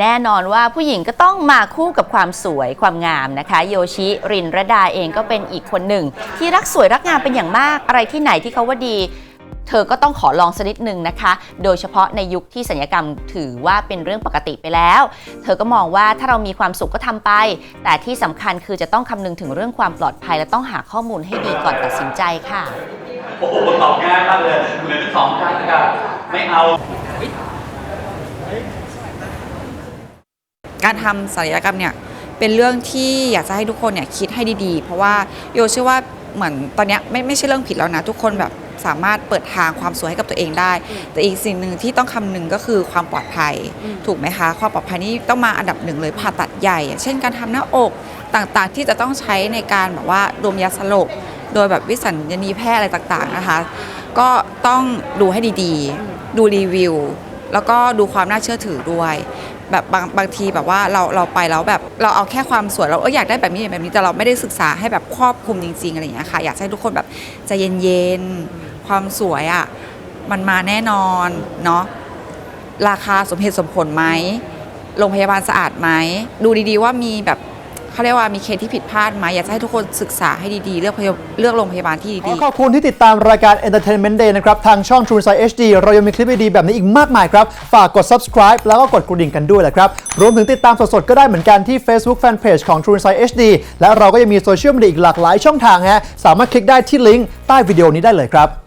แน่นอนว่าผู้หญิงก็ต้องมาคู่กับความสวยความงามนะคะ โยชิรินระดาเองก็เป็นอีกคนหนึ่ง ที่รักสวยรักงามเป็นอย่างมาก อะไรที่ไหนที่เขาว่าดีเธอก็ต้องขอลองสักนิดนึงนะคะ โดยเฉพาะในยุคที่สัญญกรรมถือว่าเป็นเรื่องปกติไปแล้ว เธอก็มองว่าถ้าเรามีความสุขก็ทำไป แต่ที่สำคัญคือจะต้องคำนึงถึงเรื่องความปลอดภัย และต้องหาข้อมูลให้ดีก่อนตัดสินใจค่ะ โอ้โหตอบง่ายมากเลยเหมือนเป็นสองกันค่ะไม่เอา การทำศัลยกรรมเนี่ยเป็นเรื่องที่อยากจะให้ทุกคนเนี่ยคิดให้ดีๆ เพราะว่าโยเชื่อว่าเหมือนตอนเนี้ยไม่ไม่ใช่เรื่องผิดแล้วนะ ทุกคนแบบสามารถเปิดทางความสวยให้กับตัวเองได้ แต่อีกสิ่งหนึ่งที่ต้องคำนึงก็คือความปลอดภัยถูกไหมคะ ความปลอดภัยนี่ต้องมาอันดับหนึ่งเลยผ่าตัดใหญ่อย่างเช่นการทำหน้าอกต่างๆ ที่จะต้องใช้ในการแบบว่าดมยาสลบโดยแบบวิสัญญณีแพทย์อะไรต่างๆนะคะ ก็ต้องดูให้ดีๆ ดูรีวิว แล้วก็ดูความน่าเชื่อถือด้วย แบบบางบางทีแบบว่าเราเราไปแล้วแบบเราเอาแค่ความสวยเราเอออยากได้แบบนี้แบบนี้แต่เราไม่ได้ศึกษาให้แบบครอบคลุมจริง ๆอะไรอย่างเงี้ยค่ะ อยากให้ทุกคนแบบใจเย็นๆความสวยอะ่ะมันมาแน่นอนเนาะราคาสมเหตุสมผลไหมโรงพยาบาลสะอาดไหมดูดีๆว่ามีแบบ เขาเรียกว่ามีเคสที่ผิดพลาดไหมอยากจะให้ทุกคนศึกษาให้ดีๆ เลือกพยาเลือกโรงพยาบาลที่ขดีอๆขอบคุณที่ติดตามรายการ Entertainment Day นะครับ ทางช่อง True Insight HD เรายังมีคลิปดีๆแบบนี้อีกมากมายครับ ฝากกด subscribe แล้วก็กดกระดิ่งกันด้วยแหละครับ รวมถึงติดตามสดๆ ก็ได้เหมือนกันที่ Facebook Fanpage ของ True Insight HD และเราก็ยังมีโซเชียลมีเดียอีกหลากหลายช่องทางฮะสามารถคลิกได้ที่ลิงก์ใต้วิดีโอนี้ได้เลยครับ